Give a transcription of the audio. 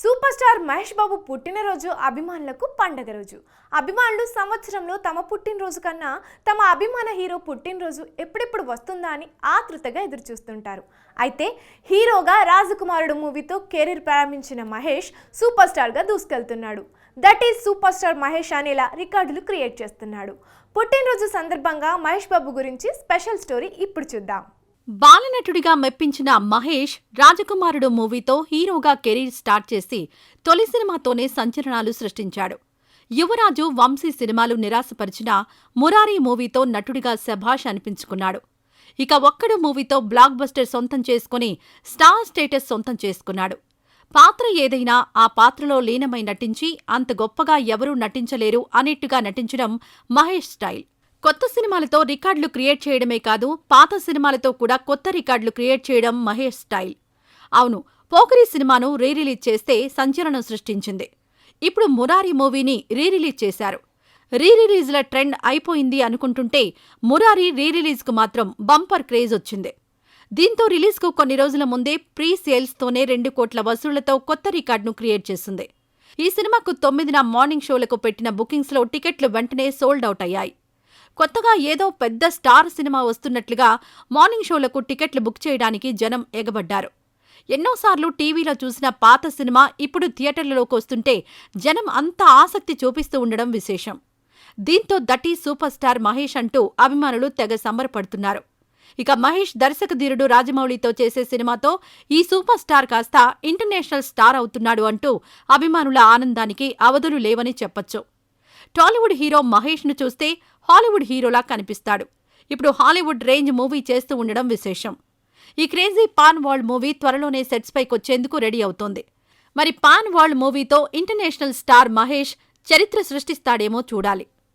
Super star Mahesh Babu పుట్టినరోజు అభిమానులకు పండగ రోజు. అభిమానులు సంవత్సరంలో తమ పుట్టినరోజు కన్నా తమ అభిమాన హీరో పుట్టినరోజు ఎప్పుడెప్పుడు వస్తుందా అని ఆతృతగా ఎదురుచూస్తుంటారు. అయితే హీరోగా రాజకుమారుడు మూవీతో కెరీర్ ప్రారంభించిన మహేష్ సూపర్ స్టార్గా దూసుకెళ్తున్నాడు. That is super star Mahesh అనేలా రికార్డులు క్రియేట్ చేస్తున్నాడు. పుట్టినరోజు సందర్భంగా మహేష్ బాబు గురించి స్పెషల్ స్టోరీ ఇప్పుడు చూద్దాం. బాలనటుడిగా మెప్పించిన మహేష్ రాజకుమారుడు మూవీతో హీరోగా కెరీర్ స్టార్ట్ చేసి తొలి సినిమాతోనే సంచలనాలు సృష్టించాడు. యువరాజు వంశీ సినిమాలు నిరాశపరిచిన మురారీ మూవీతో నటుడిగా శభాష్ అనిపించుకున్నాడు. ఇక ఒక్కడు మూవీతో బ్లాక్ బస్టర్ సొంతం చేసుకుని స్టార్ స్టేటస్ సొంతం చేసుకున్నాడు. పాత్ర ఏదైనా ఆ పాత్రలో లీనమై నటించి అంత గొప్పగా ఎవరూ నటించలేరు అనేట్టుగా నటించడం మహేష్ స్టైల్. కొత్త సినిమాలతో రికార్డులు క్రియేట్ చేయడమే కాదు పాత సినిమాలతో కూడా కొత్త రికార్డులు క్రియేట్ చేయడం మహేష్ స్టైల్. అవును పోకరి సినిమాను రీ రిలీజ్ చేస్తే సంచలనం సృష్టించింది. ఇప్పుడు మురారి మూవీని రీ రిలీజ్ చేశారు. రీ రిలీజ్ల ట్రెండ్ అయిపోయింది అనుకుంటుంటే మురారి రీ రిలీజ్కు మాత్రం బంపర్ క్రేజ్ వచ్చింది. దీంతో రిలీజ్కు కొన్ని రోజుల ముందే ప్రీ సేల్స్తోనే రెండు కోట్ల వసూళ్ళతో కొత్త రికార్డును క్రియేట్ చేసింది. ఈ సినిమాకు తొమ్మిదిన మార్నింగ్ షోలకు పెట్టిన బుకింగ్స్లో టికెట్లు వెంటనే సోల్డ్ అవుట్ అయ్యాయి. కొత్తగా ఏదో పెద్ద స్టార్ సినిమా వస్తున్నట్లుగా మార్నింగ్ షోలకు టికెట్లు బుక్ చేయడానికి జనం ఎగబడ్డారు. ఎన్నోసార్లు టీవీలో చూసిన పాత సినిమా ఇప్పుడు థియేటర్లలోకి వస్తుంటే జనం అంత ఆసక్తి చూపిస్తూ ఉండడం విశేషం. దీంతో దటీ సూపర్ స్టార్ మహేష్ అంటూ అభిమానులు తెగ సంబరపడుతున్నారు. ఇక మహేష్ దర్శకధీరుడు రాజమౌళితో చేసే సినిమాతో ఈ సూపర్ స్టార్ కాస్త ఇంటర్నేషనల్ స్టార్ అవుతున్నాడు అంటూ అభిమానుల ఆనందానికి అవధులు లేవని చెప్పొచ్చు. టాలీవుడ్ హీరో మహేష్ను చూస్తే హాలీవుడ్ హీరోలా కనిపిస్తాడు. ఇప్పుడు హాలీవుడ్ రేంజ్ మూవీ చేస్తూ ఉండడం విశేషం. ఈ క్రేజీ పాన్ వరల్డ్ మూవీ త్వరలోనే సెట్స్ పైకొచ్చేందుకు రెడీ అవుతోంది. మరి పాన్ వరల్డ్ మూవీతో ఇంటర్నేషనల్ స్టార్ మహేష్ చరిత్ర సృష్టిస్తాడేమో చూడాలి.